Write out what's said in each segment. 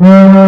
नाम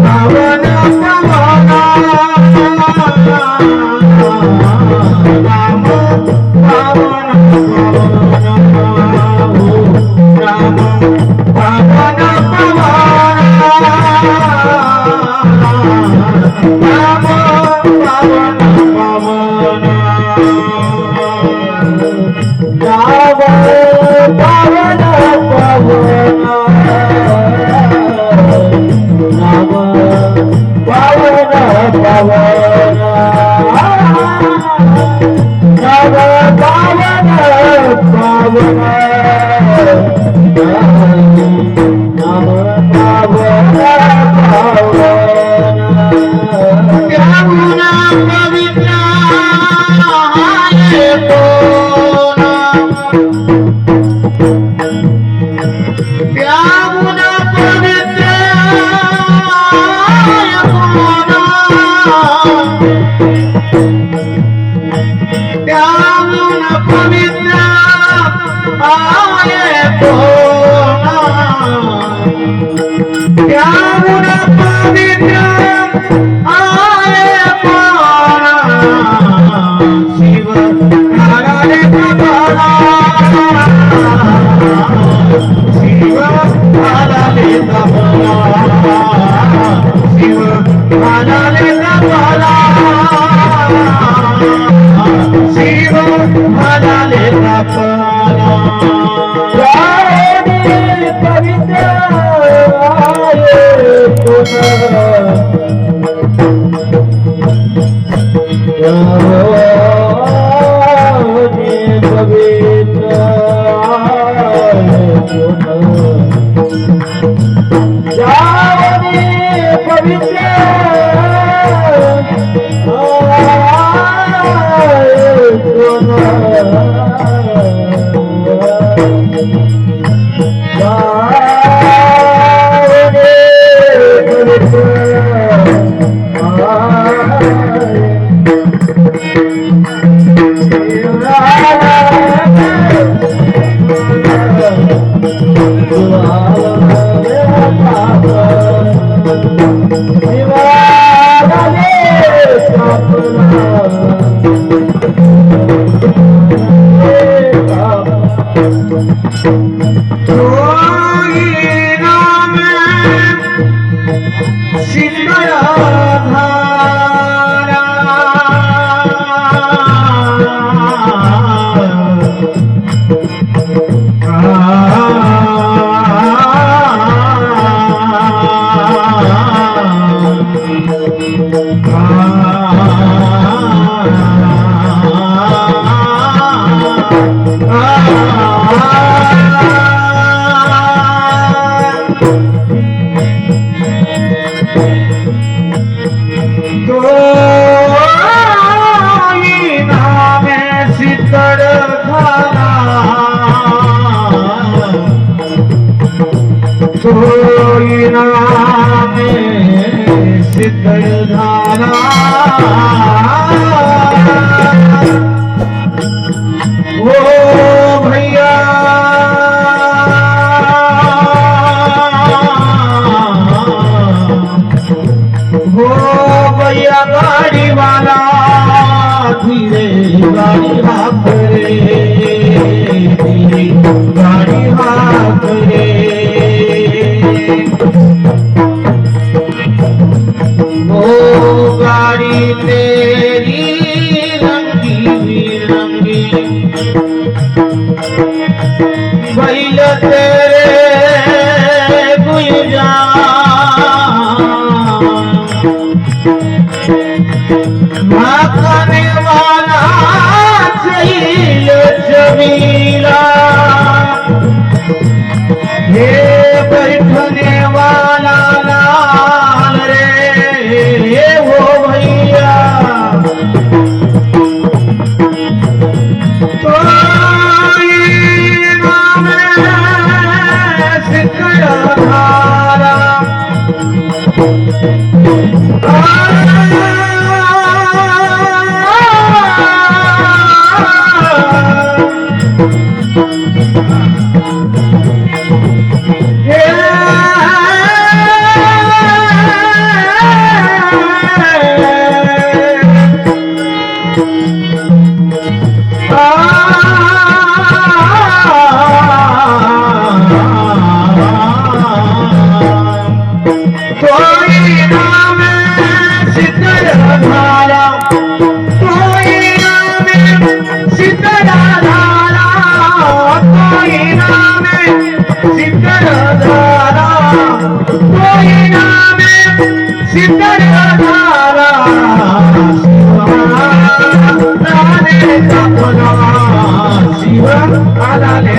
पवन यमुना Sabina गाड़ी Oh, आलाले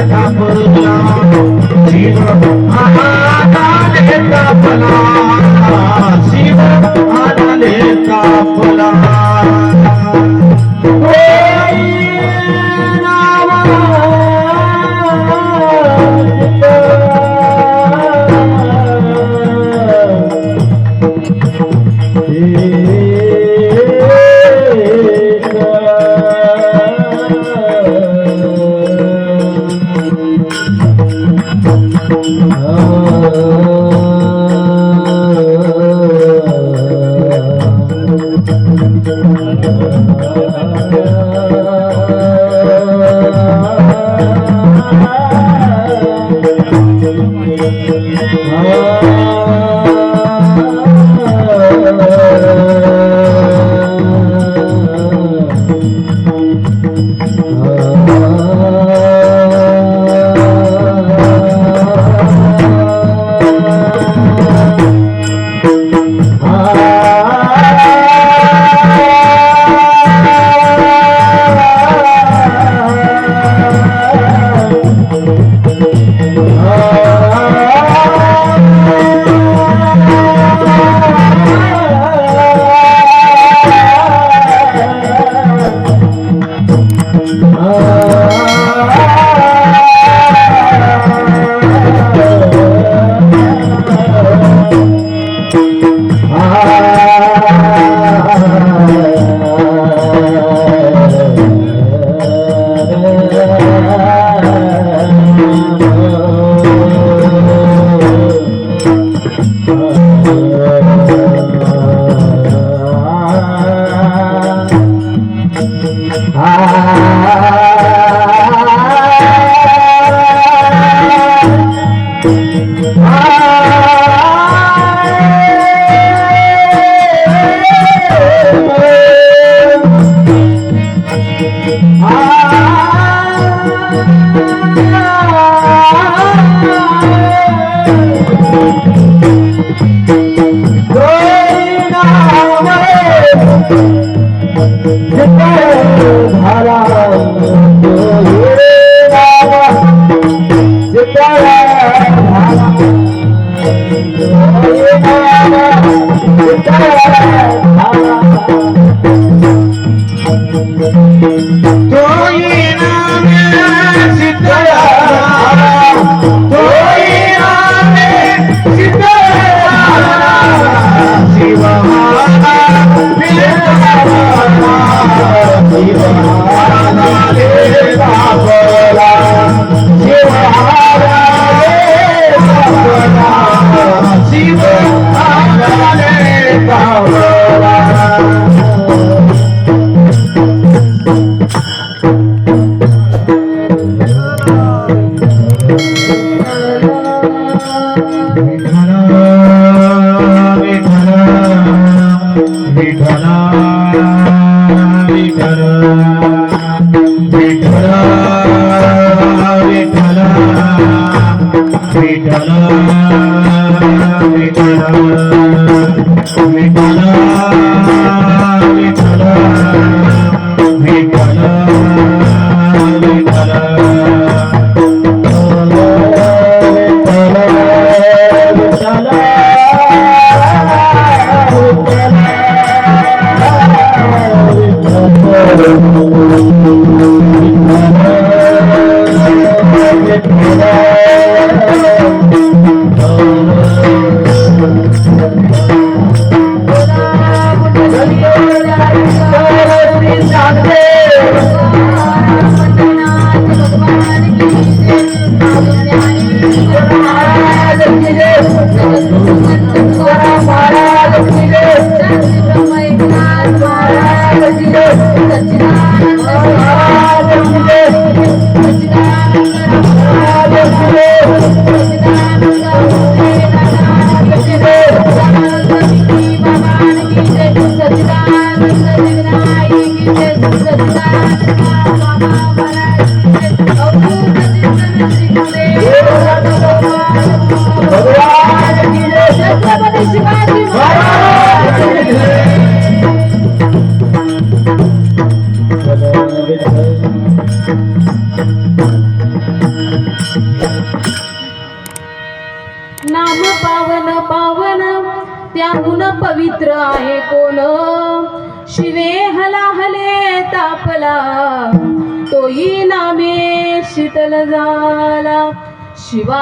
我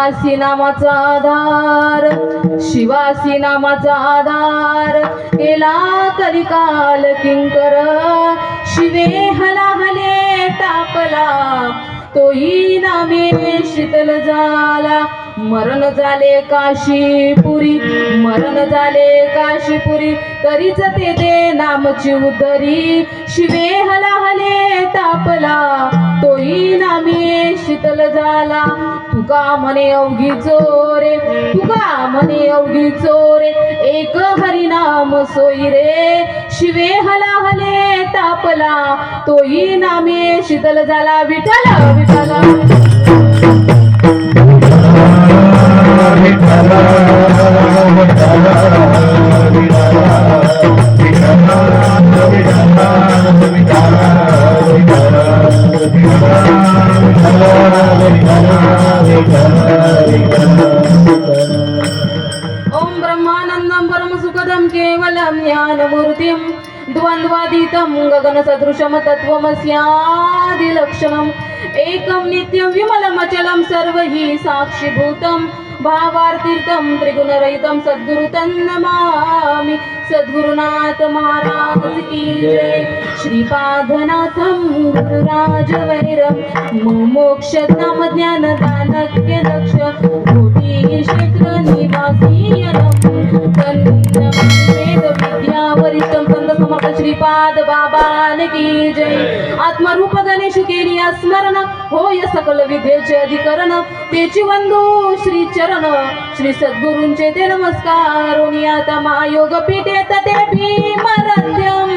शिवासी नामाचा आधार शिवासी नामाचा आधार. केला तरी काल किंकर शिवे हला हले तापला तोही नामे शीतल झाला मरण झाले काशीपुरी पुरी. झाले काशीपुरी तरीच ते दे नामची उदरी. शिवे हला हले तापला तोही नामी शीतल झाला. तुका म्हणे अवघी चोरे तुका म्हणे अवघी चोरे एक हरिनाम सोयी रे. शिवे हला हले तापला तोही नामे शीतल झाला. विठला विठ्ठल. ज्ञानमूर्तिं द्वन्द्वातीतं गगनसदृशं तत्त्वमस्यादिलक्षणम् एकं नित्यं विमलमचलं सर्व हि साक्षिभूतं भावार्तीर्थं त्रिगुणरहितं सद्गुरु तन्नमामि सद्गुरुनाथ महाराज की जय। श्रीपादनाथं गुरुराजवैरं। मोक्षधाम ज्ञानदानक्य दक्ष। कोटी क्षेत्र निवासीयनं वेद श्रीपाद बाबान की जय. आत्मरूप गणेश केली स्मरण. होय सकल विद्येचे अधिकरण. तेची वंदू श्री चरण श्री सद्गुरूंचे ते नमस्कार. आता महायोग पीठे तते भीमरथ्यम.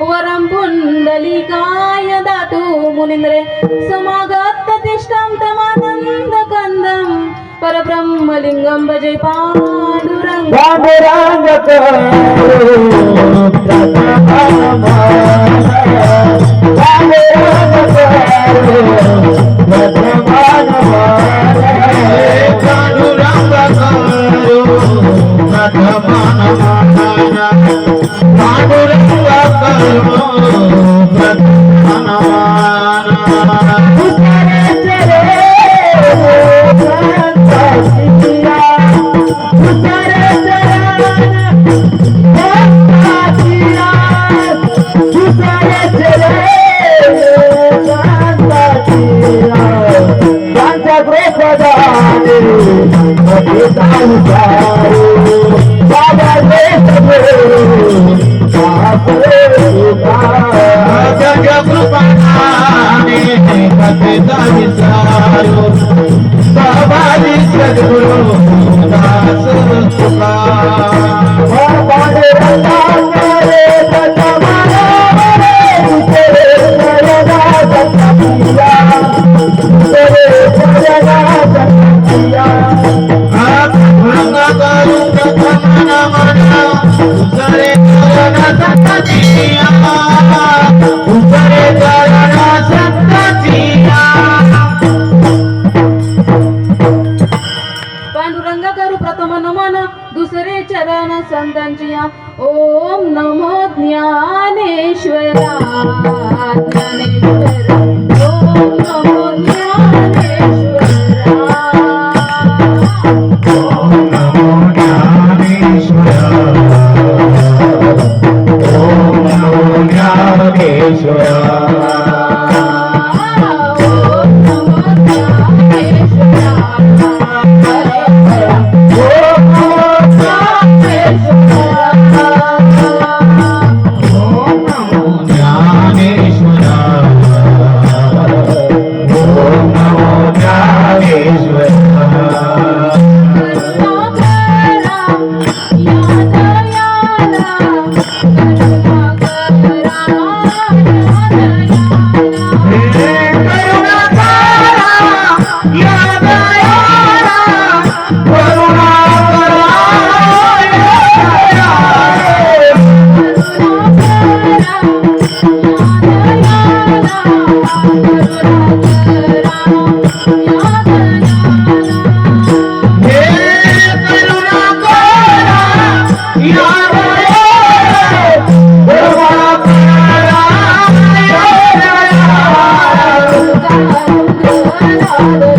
वरं पुण्डलिकाय दातु मुनिन्द्रे समागत तिष्ठं तमानंद कंदम. పరబ్రహ్మలింగం భజై పాండురంగ పాండురంగ పాండురంగ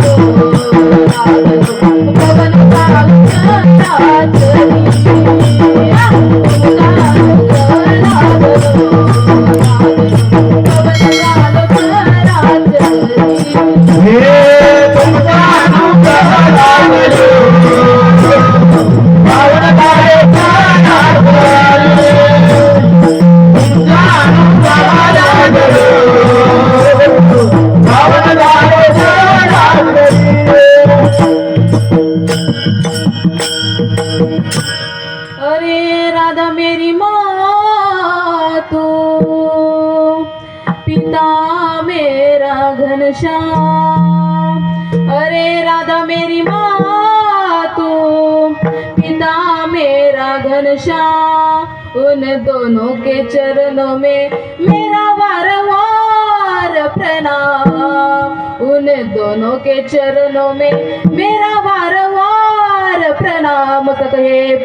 Oh, दोनों के चरणों में मेरा वारंवार प्रणाम सके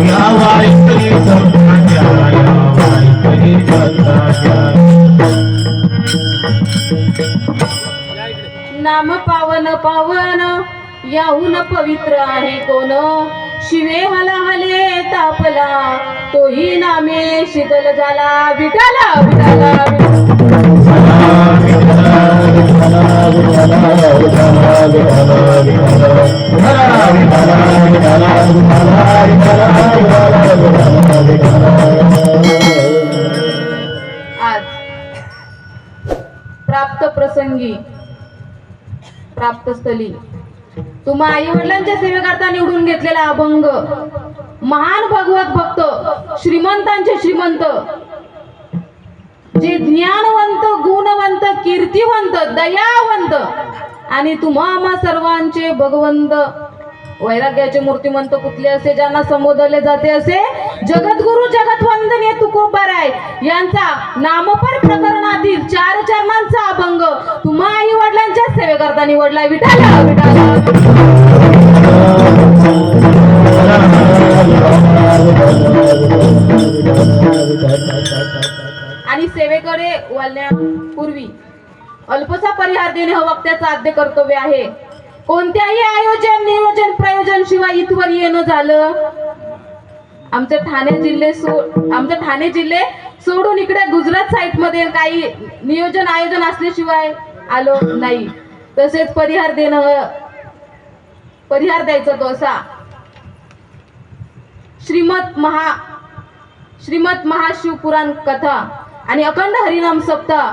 Yeah, नाम पावन पावन याहून पवित्र आहे कोण शिवे हला हले तापला तोही नामे शीतल झाला विठाला विठाला आज प्राप्तस्थली. तुम्हा आई वडिलांच्या सेवेकरता निवडून घेतलेला अभंग महान भगवत भक्त श्रीमंतांचे श्रीमंत जे ज्ञानवंत गुणवंत कीर्तिवंत दयावंत आणि तुम्हा सर्वांचे भगवंत वैराग्याचे मूर्तिमंत कुठले असे ज्यांना संबोधले जाते असे? जगद्गुरु जगतवंदनीय तुकोबाराय यांचा नामपर प्रकरणातील चार चरणांचा अभंग तुम्हा आई वडिलांच्या सेवेकरता निवडला विठाला विठाला. आणि सेवेकडे वळण्यापूर्वी अल्पसा परिहार देणे हा वक्त्याचं आद्य कर्तव्य आहे. कोणत्याही आयोजन नियोजन प्रयोजन शिवाय इथवर येणं झालं. आमच्या ठाणे जिल्हे सो आमच्या ठाणे जिल्हे सोडून इकडे गुजरात साईडमध्ये काही नियोजन आयोजन असल्याशिवाय आलो नाही. तसेच परिहार देणं परिहार द्यायचा तो असा. श्रीमत महा श्रीमत महाशिवपुराण कथा आणि अखंड हरिनाम सप्ताह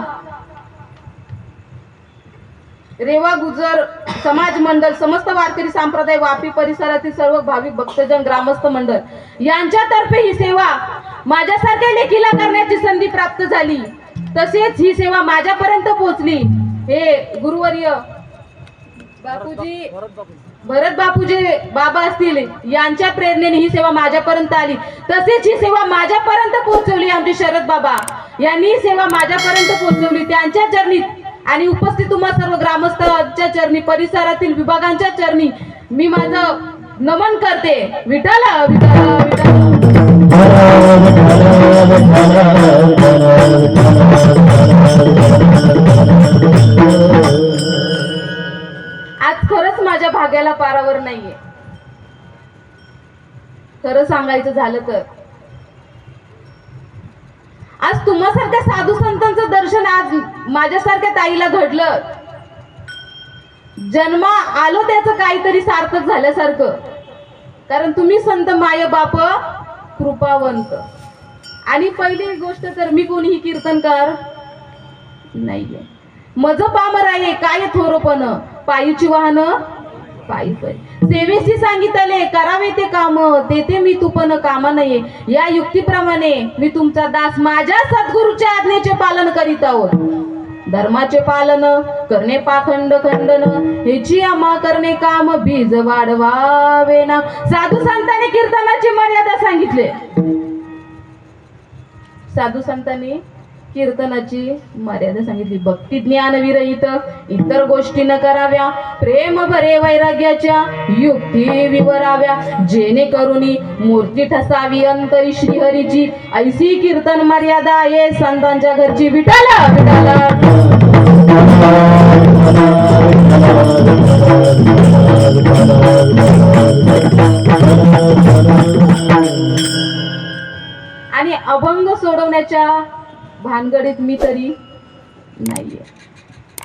रेवा गुजर समाज मंडळ समस्त वारकरी संप्रदाय वापी परिसरातील सर्व भाविक भक्तजन ग्रामस्थ मंडळ यांच्यातर्फे ही सेवा माझ्यासारख्या लेखीला करण्याची संधी प्राप्त झाली. तसेच ही सेवा माझ्यापर्यंत पोहोचली. हे गुरुवर्य बापूजी भरत बापूजी बाबा असतील यांच्या प्रेरणेने ही सेवा माझ्यापर्यंत आली. तसेच ही सेवा माझ्यापर्यंत पोहोचवली आमचे शरद बाबा. यांनी ही सेवा माझ्यापर्यंत पोहोचवली. त्यांच्या चरणीत आणि उपस्थित तुम्हा सर्व ग्रामस्थांच्या चरणी परिसरातील विभागांच्या चरणी मी माझं नमन करते. विठ्ठल आज खरंच माझ्या भाग्याला पारावर नाहीये. खरं सांगायचं झालं तर. आज तुम्हासारख्या साधू संतांचं दर्शन आज माझ्यासारख्या ताईला घडलं. जन्मा आलो त्याचं काहीतरी सार्थक झाल्यासारखं. कारण तुम्ही संत माय बाप कृपावंत. आणि पहिली गोष्ट तर मी कोणीही कीर्तनकार नाहीये. मज पामर आहे काय थोरपण? पायीची वाहन? पायी पायी सेवेशी सांगितले करावे ते काम तेथे मी मी तुपन काम नये या युक्तीप्रमाणे मी तुमचा दास माझ्या सद्गुरूच्या आज्ञेचे पालन करीत आहोत. धर्माचे पालन करणे पाखंड खंडन हेची आम्हा करणे काम बीज वाढवावे ना. साधू संतांनी कीर्तनाची मर्यादा सांगितले. साधू संतांनी कीर्तनाची मर्यादा सांगितली. भक्ती ज्ञान विरहित इतर गोष्टी न कराव्या प्रेम भरे वैराग्याच्या युक्ती विवराव्या. जेणेकरून मूर्ती ठसावी अंतरी श्रीहरीची. ऐसी कीर्तन मर्यादा आहे संतांच्या घरची. विठाला विठाला आणि अभंग सोडवण्याच्या भानगडीत मी तरी नाहीये.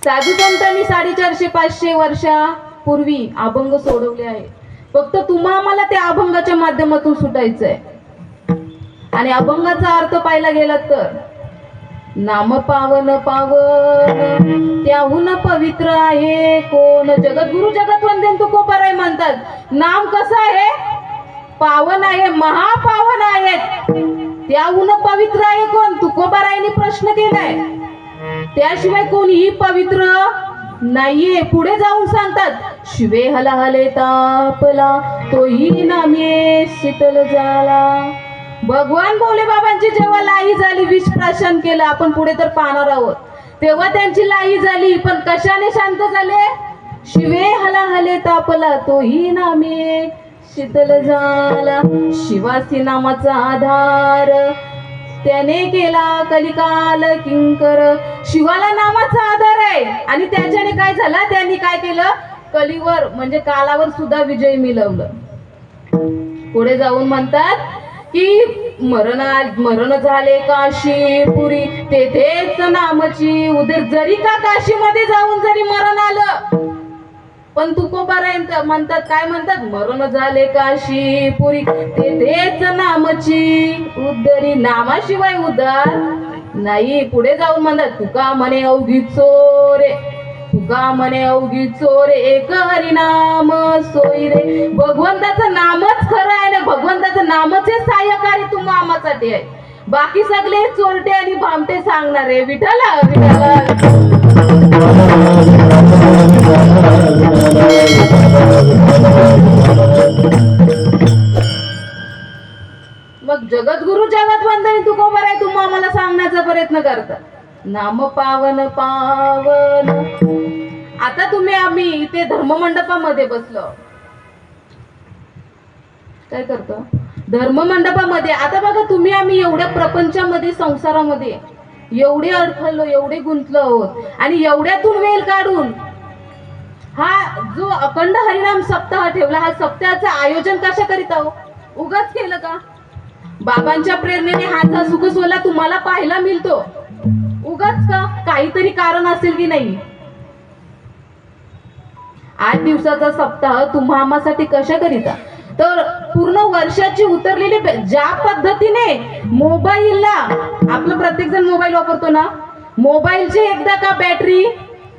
साधू संतांनी साडेचारशे पाचशे वर्षापूर्वी अभंग सोडवले आहे फक्त तुम्हा आम्हाला त्या अभंगाच्या माध्यमातून सुटायचं आहे आणि अभंगाचा अर्थ पाहायला गेला तर नाम पावन पावन त्याहून पवित्र आहे कोण? जगद्गुरु जगत वंदन तुकोबाराय म्हणतात नाम कसं आहे? पावन आहे महापावन आहेत. त्याहून पवित्र आहे कोण? तुकोबारायने प्रश्न केलाय. त्याशिवाय कोणीही पवित्र नाहीये. पुढे जाऊन सांगतात शिवे हला हले तापला तोही नामे शीतल झाला भगवान भोले बाबांची जेव्हा लाई झाली विष प्राशन केलं आपण पुढे तर पाहणार आहोत. तेव्हा त्यांची लाई झाली पण कशाने शांत झाले? शिवे हला हले तापला तोही नामे शीतल झाला. शिवासी नामाचा आधार. त्याने केला कलिकाल किंकर. शिवाला नामाचा आधार आहे. आणि त्याच्याने काय झालं? त्यांनी काय केलं? कलीवर म्हणजे कालावर सुद्धा विजय मिळवलं. पुढे जाऊन म्हणतात की मरण मरण झाले काशी पुरी. तेथेच नामची उदर जरी का काशीमध्ये जाऊन जरी मरण आलं पण तुकोबारायंत म्हणतात काय म्हणतात? मरण झाले काशी? पुरी तेथेच नामची उद्धरी नामाशिवाय उदार नाही. पुढे जाऊन म्हणतात तुका म्हणे अवघी चोरे तुका म्हणे अवघी चोरे एक हरिनाम सोयी रे. भगवंताचं नामच खरं आहे ना? भगवंताचं नामच हे सहाय्यकारी तुम्हा आम्हासाठी आहे. बाकी सगळे चोरटे आणि भामटे सांगणारे विठाला विठाला मग जगद्गुरु जगत वंदनी तुकोबर आहे? तुम्ही आम्हाला सांगण्याचा प्रयत्न करता. नाम पावन पावन. आता तुम्ही आम्ही इथे धर्ममंडपामध्ये बसलो. काय करतो? धर्ममंडपामध्ये. आता बघा तुम्ही आम्ही एवढ्या प्रपंचामध्ये संसारामध्ये एवढे अडखळलो एवढे गुंतलो आहोत. आणि एवढ्यातून वेळ काढून हा जो अखंड हरिनाम सप्ताह ठेवला हा सप्ताहाचं आयोजन कशा करीत आहो? उगाच केलं का? बाबांच्या प्रेरणेने हा सुख तुम्हाला पाहायला मिळतो. उगाच का? काहीतरी कारण असेल की नाही? आठ दिवसाचा सप्ताह तुम्हा आम्हासाठी कशा करिता? तर पूर्ण वर्षाची उतरलेली ज्या पद्धतीने मोबाईलला आपलं प्रत्येक जण मोबाईल वापरतो ना? मोबाईलची एकदा का बॅटरी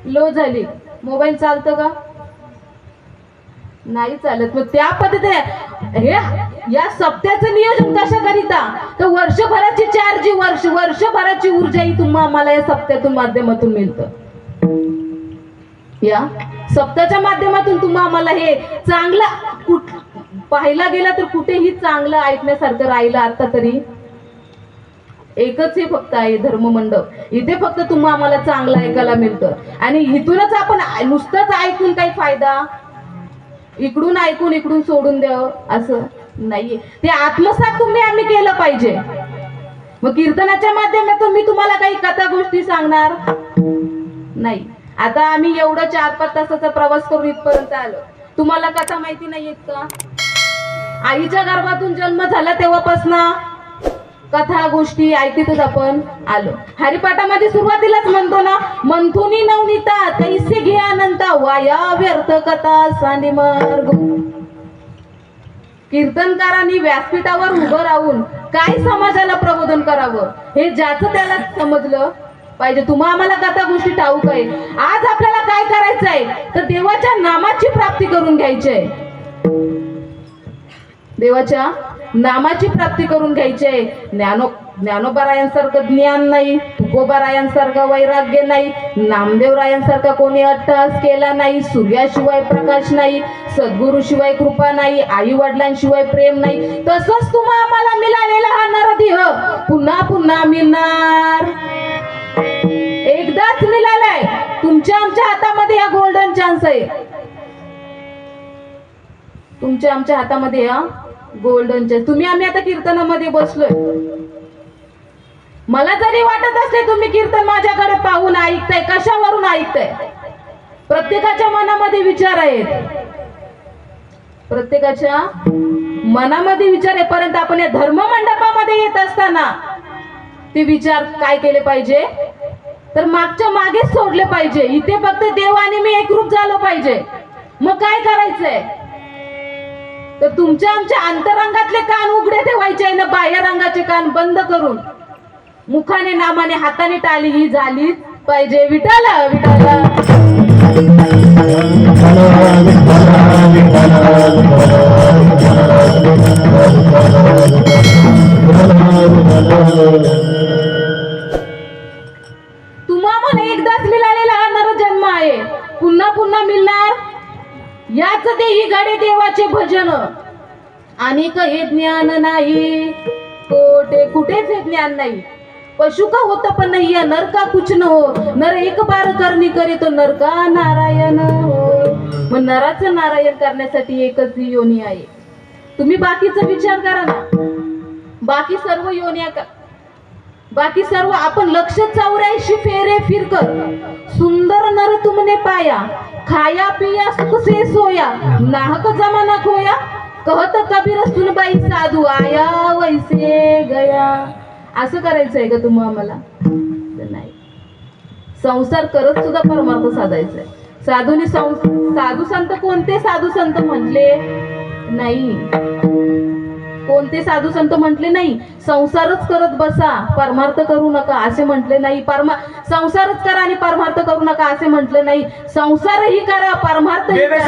लो झाली? मोबाईल चालतं का? नाही चालत. मग त्या पद्धतीने हे या सप्त्याचं नियोजन कशा करिता? तर वर्षभराची चार्जिंग वर्ष वर्षभराची ऊर्जा ही तुम्हा आम्हाला या सप्त्यातून माध्यमातून मिळतं. या सप्ताच्या माध्यमातून तुम्हा आम्हाला हे चांगला कुठ पाहायला गेला तर कुठेही चांगलं ऐकण्यासारखं राहिलं आता तरी एकच हे फक्त आहे धर्ममंडप. इथे फक्त तुम्हा आम्हाला चांगलं ऐकायला मिळतं. आणि इथूनच आपण नुसतंच ऐकून काही फायदा? इकडून ऐकून इकडून सोडून द्यावं असं नाहीये. ते आत्मसात तुम्ही आम्ही केलं पाहिजे. मग कीर्तनाच्या माध्यमातून मी तुम्हाला काही कथा गोष्टी सांगणार? नाही. आता आम्ही एवढं चार पाच तासाचा प्रवास करून इथपर्यंत आलो. तुम्हाला कथा माहिती नाहीयेत का? आईच्या गर्भातून जन्म झाला तेव्हापासून कथा गोष्टी ऐकतच आपण आलो. हरिपाठामध्ये सुरुवातीलाच म्हणतो ना मंथुनी नवनीता तैसे घे अनंता वाया व्यर्थ कथा सांडी मार्ग. कीर्तनकारांनी व्यासपीठावर उभं राहून काय समाजाला प्रबोधन करावं हे ज्याचं त्याला समजलं पाहिजे. तुम्हा आम्हाला कथा गोष्टी ठाऊक आहे. आज आपल्याला काय करायचं आहे? तर देवाच्या नामाची प्राप्ती करून घ्यायची आहे. देवाच्या नामाची प्राप्ती करून घ्यायची आहे. ज्ञानो ज्ञानोबारायांसारखं ज्ञान नाही तुकोबारायांसारखं वैराग्य नाही नामदेवरायांसारखा कोणी अट्टहास केला नाही सूर्याशिवाय प्रकाश नाही सद्गुरूशिवाय कृपा नाही आई वडिलांशिवाय प्रेम नाही. तसंच तुम्हा आम्हाला मिळालेला हा नरदेह. पुन्हा पुन्हा मिळणार. एकदाच मिळालाय. तुमच्या आमच्या हातामध्ये हा गोल्डन चान्स आहे. तुमच्या आमच्या हातामध्ये हा गोल्डन चेस. तुम्ही आम्ही आता कीर्तनामध्ये बसलोय. मला जरी वाटत असले तुम्ही कीर्तन माझ्याकडे पाहून ऐकताय कशावरून ऐकताय? प्रत्येकाच्या मनामध्ये विचार आहेत. प्रत्येकाच्या मनामध्ये विचार आहे परंतु आपण या धर्म मंडपामध्ये येत असताना ते विचार काय केले पाहिजे? तर मागच्या मागेच सोडले पाहिजे. इथे फक्त देव आणि मी एकरूप झालो पाहिजे. मग काय करायचंय? तर तुमच्या आमच्या अंतरंगातले कान उघडे ठेवायचे आहे ना बाह्य रंगाचे कान बंद करून. मुखाने नामाने हाताने टाली ही झालीच पाहिजे. विठाला विठाला तुम्हा म्हणे एकदाच मिळालेला नर जन्म आहे. पुन्हा पुन्हा मिळणार? याच ते ही गाडे देवाचे भजन. आणि हे ज्ञान नाही. कोठे कुठेच हे ज्ञान नाही. पशु का होत पण नाही या नर का कुछ न हो. नर एक बार करणी करे तो नर का नारायण हो. मग नराचं नारायण करण्यासाठी एकच योनी आहे. तुम्ही बाकीचा विचार करा ना. बाकी सर्व योन्या का बाकी सर्व आपण लक्ष चौऱ्याऐंशी फेरे फिरकर सुंदर नर तुमने पाया. खाया पिया सुख से सोया नाहक जमाना खोया कहत कबीर सुनबाई साधू आया वैसे गया. असं करायचंय का तुम्हा आम्हाला? नाही. संसार करत सुद्धा परमार्थ साधायचा आहे संस साधू संत कोणते? साधू संत म्हटले नाही. कोणते साधू संत म्हटले नाही संसारच करत बसा परमार्थ करू नका असे म्हटले नाही परमा संसारच करा आणि परमार्थ करू नका असे म्हटले नाही. संसारही करा परमार्थही करा.